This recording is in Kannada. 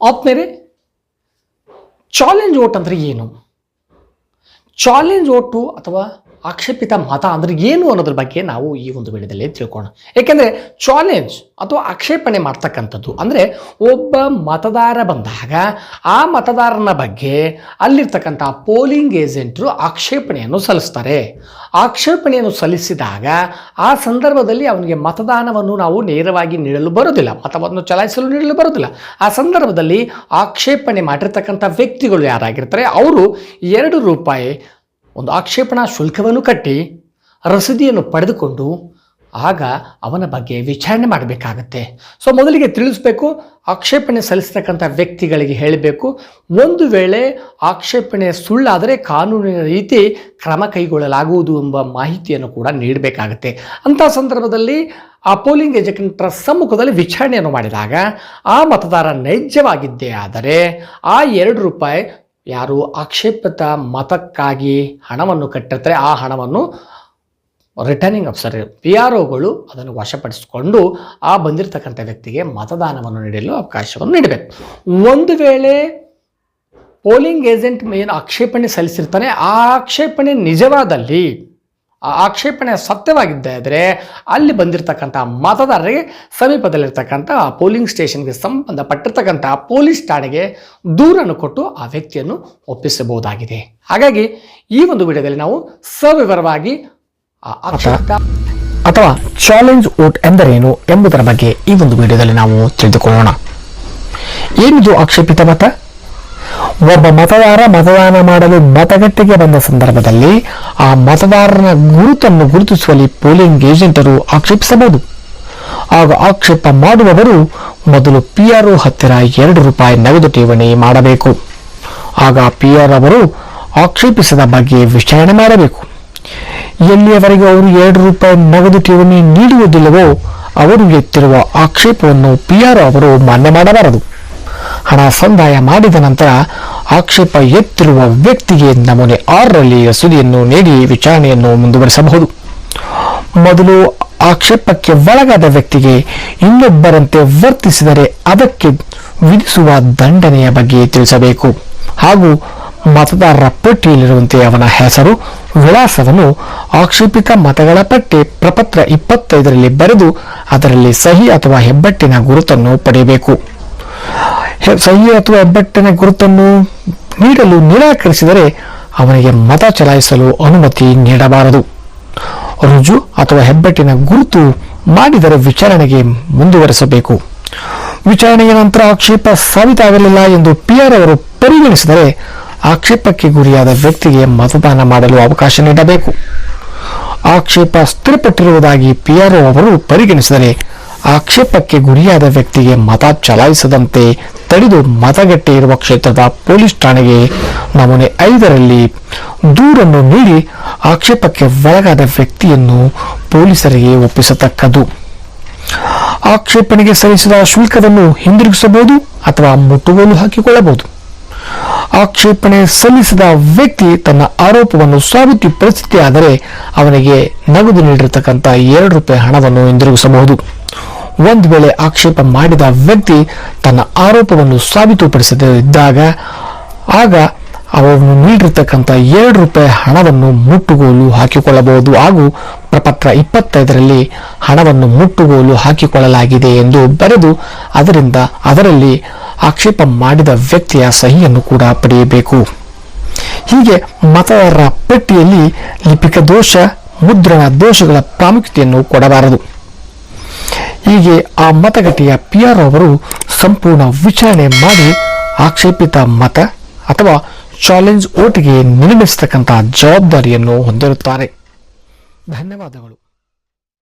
ಆದ್ಮೇಲೆ ಚಾಲೆಂಜ್ ಓಟ್ ಅಂದರೆ ಏನು? ಚಾಲೆಂಜ್ ಓಟು ಅಥವಾ ಆಕ್ಷೇಪಿತ ಮತ ಅಂದ್ರೆ ಏನು ಅನ್ನೋದ್ರ ಬಗ್ಗೆ ನಾವು ಈ ಒಂದು ವಿಡಿಯೋದಲ್ಲಿ ತಿಳ್ಕೋಣ ಏಕೆಂದರೆ ಚಾಲೆಂಜ್ ಅಥವಾ ಆಕ್ಷೇಪಣೆ ಮಾಡ್ತಕ್ಕಂಥದ್ದು ಅಂದರೆ ಒಬ್ಬ ಮತದಾರ ಬಂದಾಗ ಆ ಮತದಾರನ ಬಗ್ಗೆ ಅಲ್ಲಿರ್ತಕ್ಕಂಥ ಪೋಲಿಂಗ್ ಏಜೆಂಟರು ಆಕ್ಷೇಪಣೆಯನ್ನು ಸಲ್ಲಿಸ್ತಾರೆ. ಆಕ್ಷೇಪಣೆಯನ್ನು ಸಲ್ಲಿಸಿದಾಗ ಆ ಸಂದರ್ಭದಲ್ಲಿ ಅವನಿಗೆ ಮತದಾನವನ್ನು ನಾವು ನೇರವಾಗಿ ನೀಡಲು ಬರೋದಿಲ್ಲ ಮತವನ್ನು ಚಲಾಯಿಸಲು ನೀಡಲು ಬರೋದಿಲ್ಲ ಆ ಸಂದರ್ಭದಲ್ಲಿ ಆಕ್ಷೇಪಣೆ ಮಾಡಿರ್ತಕ್ಕಂಥ ವ್ಯಕ್ತಿಗಳು ಯಾರಾಗಿರ್ತಾರೆ, ಅವರು ಎರಡು ರೂಪಾಯಿ ಒಂದು ಆಕ್ಷೇಪಣಾ ಶುಲ್ಕವನ್ನು ಕಟ್ಟಿ ರಸೀದಿಯನ್ನು ಪಡೆದುಕೊಂಡು ಆಗ ಅವನ ಬಗ್ಗೆ ವಿಚಾರಣೆ ಮಾಡಬೇಕಾಗತ್ತೆ. ಸೊ ಮೊದಲಿಗೆ ತಿಳಿಸ್ಬೇಕು, ಆಕ್ಷೇಪಣೆ ಸಲ್ಲಿಸ್ತಕ್ಕಂಥ ವ್ಯಕ್ತಿಗಳಿಗೆ ಹೇಳಬೇಕು, ಒಂದು ವೇಳೆ ಆಕ್ಷೇಪಣೆ ಸುಳ್ಳಾದರೆ ಕಾನೂನಿನ ರೀತಿ ಕ್ರಮ ಕೈಗೊಳ್ಳಲಾಗುವುದು ಎಂಬ ಮಾಹಿತಿಯನ್ನು ಕೂಡ ನೀಡಬೇಕಾಗತ್ತೆ. ಅಂಥ ಸಂದರ್ಭದಲ್ಲಿ ಆ ಪೋಲಿಂಗ್ ಏಜೆಂಟರ ಸಮ್ಮುಖದಲ್ಲಿ ವಿಚಾರಣೆಯನ್ನು ಮಾಡಿದಾಗ, ಆ ಮತದಾರ ನೈಜವಾಗಿದ್ದೇ ಆದರೆ ಆ ಎರಡು ರೂಪಾಯಿ ಯಾರು ಆಕ್ಷೇಪಿತ ಮತಕ್ಕಾಗಿ ಹಣವನ್ನು ಕಟ್ಟಿರ್ತಾರೆ, ಆ ಹಣವನ್ನು ರಿಟರ್ನಿಂಗ್ ಅಫ್ಸರ್ ಪಿ ಆರ್ ಒಗಳು ಅದನ್ನು ವಶಪಡಿಸಿಕೊಂಡು ಆ ಬಂದಿರತಕ್ಕಂಥ ವ್ಯಕ್ತಿಗೆ ಮತದಾನವನ್ನು ನೀಡಲು ಅವಕಾಶವನ್ನು ನೀಡಬೇಕು. ಒಂದು ವೇಳೆ ಪೋಲಿಂಗ್ ಏಜೆಂಟ್ ಏನು ಆಕ್ಷೇಪಣೆ ಸಲ್ಲಿಸಿರ್ತಾನೆ, ಆ ಆಕ್ಷೇಪಣೆ ನಿಜವಾದಲ್ಲಿ ಆ ಆಕ್ಷೇಪಣೆ ಸತ್ಯವಾಗಿದ್ದರೆ ಅಲ್ಲಿ ಬಂದಿರತಕ್ಕಂಥ ಮತದಾರರಿಗೆ ಸಮೀಪದಲ್ಲಿರ್ತಕ್ಕಂಥ ಪೋಲಿಂಗ್ ಸ್ಟೇಷನ್ಗೆ ಸಂಬಂಧಪಟ್ಟಿರ್ತಕ್ಕಂಥ ಪೊಲೀಸ್ ಠಾಣೆಗೆ ದೂರನ್ನು ಕೊಟ್ಟು ಆ ವ್ಯಕ್ತಿಯನ್ನು ಒಪ್ಪಿಸಬಹುದಾಗಿದೆ. ಹಾಗಾಗಿ ಈ ಒಂದು ವಿಡಿಯೋದಲ್ಲಿ ನಾವು ಸವಿವರವಾಗಿ ಅಥವಾ ಚಾಲೆಂಜ್ ಓಟ್ ಎಂದರೇನು ಎಂಬುದರ ಬಗ್ಗೆ ಈ ಒಂದು ವಿಡಿಯೋದಲ್ಲಿ ನಾವು ತಿಳಿದುಕೊಳ್ಳೋಣ. ಏನಿದು ಆಕ್ಷೇಪಿತ ಮತ? ಒಬ್ಬ ಮತದಾರ ಮತದಾನ ಮಾಡಲು ಮತಗಟ್ಟೆಗೆ ಬಂದ ಸಂದರ್ಭದಲ್ಲಿ ಆ ಮತದಾರನ ಗುರುತನ್ನು ಗುರುತಿಸುವಲ್ಲಿ ಪೋಲಿಂಗ್ ಏಜೆಂಟರು ಆಕ್ಷೇಪಿಸಬಹುದು. ಆಗ ಆಕ್ಷೇಪ ಮಾಡುವವರು ಮೊದಲು ಪಿಆರ್ಒ ಹತ್ತಿರ ಎರಡು ರೂಪಾಯಿ ನಗದು ಠೇವಣಿ ಮಾಡಬೇಕು. ಆಗ ಪಿಆರ್ ಅವರು ಆಕ್ಷೇಪಿಸದ ಬಗ್ಗೆ ವಿಚಾರಣೆ ಮಾಡಬೇಕು. ಎಲ್ಲಿಯವರೆಗೆ ಅವರು ಎರಡು ರೂಪಾಯಿ ನಗದು ಠೇವಣಿ ನೀಡುವುದಿಲ್ಲವೋ ಅವರು ಎತ್ತಿರುವ ಆಕ್ಷೇಪವನ್ನು ಪಿಆರ್ ಅವರು ಮಾನ್ಯ ಮಾಡಬಾರದು. ಹಣ ಸಂದಾಯ ಮಾಡಿದ ನಂತರ ಆಕ್ಷೇಪ ಎತ್ತಿರುವ ವ್ಯಕ್ತಿಗೆ ನಮೂನೆ ಆರರಲ್ಲಿ ಸುದಿಯನ್ನು ನೀಡಿ ವಿಚಾರಣೆಯನ್ನು ಮುಂದುವರಿಸಬಹುದು. ಮೊದಲು ಆಕ್ಷೇಪಕ್ಕೆ ಒಳಗಾದ ವ್ಯಕ್ತಿಗೆ ಇನ್ನೊಬ್ಬರಂತೆ ವರ್ತಿಸಿದರೆ ಅದಕ್ಕೆ ವಿಧಿಸುವ ದಂಡನೆಯ ಬಗ್ಗೆ ತಿಳಿಸಬೇಕು. ಹಾಗೂ ಮತದಾರರ ಪಟ್ಟಿಯಲ್ಲಿರುವಂತೆ ಅವನ ಹೆಸರು, ವಿಳಾಸವನ್ನು ಆಕ್ಷೇಪಿತ ಮತಗಳ ಪಟ್ಟಿ ಪ್ರಪತ್ರ ಇಪ್ಪತ್ತೈದರಲ್ಲಿ ಬರೆದು ಅದರಲ್ಲಿ ಸಹಿ ಅಥವಾ ಹೆಬ್ಬಟ್ಟಿನ ಗುರುತನ್ನು ಪಡೆಯಬೇಕು. ಸಹಿ ಅಥವಾ ಹೆಬ್ಬಟ್ಟಿನ ಗುರುತನ್ನು ನೀಡಲು ನಿರಾಕರಿಸಿದರೆ ಅವನಿಗೆ ಮತ ಚಲಾಯಿಸಲು ಅನುಮತಿ ನೀಡಬಾರದು. ರುಜು ಅಥವಾ ಹೆಬ್ಬಟ್ಟಿನ ಗುರುತು ಮಾಡಿದರೆ ವಿಚಾರಣೆಗೆ ಮುಂದುವರೆಸಬೇಕು. ವಿಚಾರಣೆಯ ನಂತರ ಆಕ್ಷೇಪ ಸಾಬೀತಾಗಲಿಲ್ಲ ಎಂದು ಪಿಆರ್ ಅವರು ಪರಿಗಣಿಸಿದರೆ ಆಕ್ಷೇಪಕ್ಕೆ ಗುರಿಯಾದ ವ್ಯಕ್ತಿಗೆ ಮತದಾನ ಮಾಡಲು ಅವಕಾಶ ನೀಡಬೇಕು. ಆಕ್ಷೇಪ ಸ್ಥಿರಪಟ್ಟಿರುವುದಾಗಿ ಪಿಆರ್ಒ ಅವರು ಪರಿಗಣಿಸಿದರೆ ಆಕ್ಷೇಪಕ್ಕೆ ಗುರಿಯಾದ ವ್ಯಕ್ತಿಗೆ ಮತ ಚಲಾಯಿಸದಂತೆ ತಡೆದು ಮತಗಟ್ಟೆ ಇರುವ ಕ್ಷೇತ್ರದ ಪೊಲೀಸ್ ಠಾಣೆಗೆ ನಮೂನೆ ಐದರಲ್ಲಿ ದೂರನ್ನು ನೀಡಿ ಆಕ್ಷೇಪಕ್ಕೆ ಒಳಗಾದ ವ್ಯಕ್ತಿಯನ್ನು ಪೊಲೀಸರಿಗೆ ಒಪ್ಪಿಸತಕ್ಕದ್ದು. ಆಕ್ಷೇಪಣೆಗೆ ಸಲ್ಲಿಸಿದ ಶುಲ್ಕವನ್ನು ಹಿಂದಿರುಗಿಸಬಹುದು ಅಥವಾ ಮುಟ್ಟುಗೋಲು ಹಾಕಿಕೊಳ್ಳಬಹುದು. ಆಕ್ಷೇಪಣೆ ಸಲ್ಲಿಸಿದ ವ್ಯಕ್ತಿ ತನ್ನ ಆರೋಪವನ್ನು ಸಾಬೀತುಪಡಿಸಿದ್ದೇ ಆದರೆ ಅವನಿಗೆ ನಗದು ನೀಡಿರತಕ್ಕಂಥ ಎರಡು ರೂಪಾಯಿ ಹಣವನ್ನು ಹಿಂದಿರುಗಿಸಬಹುದು. ಒಂದು ವೇಳೆ ಆಕ್ಷೇಪ ಮಾಡಿದ ವ್ಯಕ್ತಿ ತನ್ನ ಆರೋಪವನ್ನು ಸಾಬೀತುಪಡಿಸದಿದ್ದಾಗ, ಆಗ ಅವನು ನೀಡಿರ್ತಕ್ಕಂಥ ಎರಡು ರೂಪಾಯಿ ಹಣವನ್ನು ಮುಟ್ಟುಗೋಲು ಹಾಕಿಕೊಳ್ಳಬಹುದು ಹಾಗೂ ಪ್ರಪತ್ರ ಇಪ್ಪತ್ತೈದರಲ್ಲಿ ಹಣವನ್ನು ಮುಟ್ಟುಗೋಲು ಹಾಕಿಕೊಳ್ಳಲಾಗಿದೆ ಎಂದು ಬರೆದು ಅದರಿಂದ ಅದರಲ್ಲಿ ಆಕ್ಷೇಪ ಮಾಡಿದ ವ್ಯಕ್ತಿಯ ಸಹಿಯನ್ನು ಕೂಡ ಪಡೆಯಬೇಕು. ಹೀಗೆ ಮತದಾರರ ಪಟ್ಟಿಯಲ್ಲಿ ಲಿಪಿಕ ದೋಷ, ಮುದ್ರಣ ದೋಷಗಳ ಪ್ರಾಮುಖ್ಯತೆಯನ್ನು ಕೊಡಬಾರದು. ಹೀಗೆ ಆ ಮತಗಟ್ಟೆಯ ಪಿ ಆರ್ ಅವರು ಸಂಪೂರ್ಣ ವಿಚಾರಣೆ ಮಾಡಿ ಆಕ್ಷೇಪಿತ ಮತ ಅಥವಾ ಚಾಲೆಂಜ್ ಓಟಿಗೆ ನಿರ್ಮಿಸತಕ್ಕಂಥ ಜವಾಬ್ದಾರಿಯನ್ನು ಹೊಂದಿರುತ್ತಾರೆ. ಧನ್ಯವಾದಗಳು.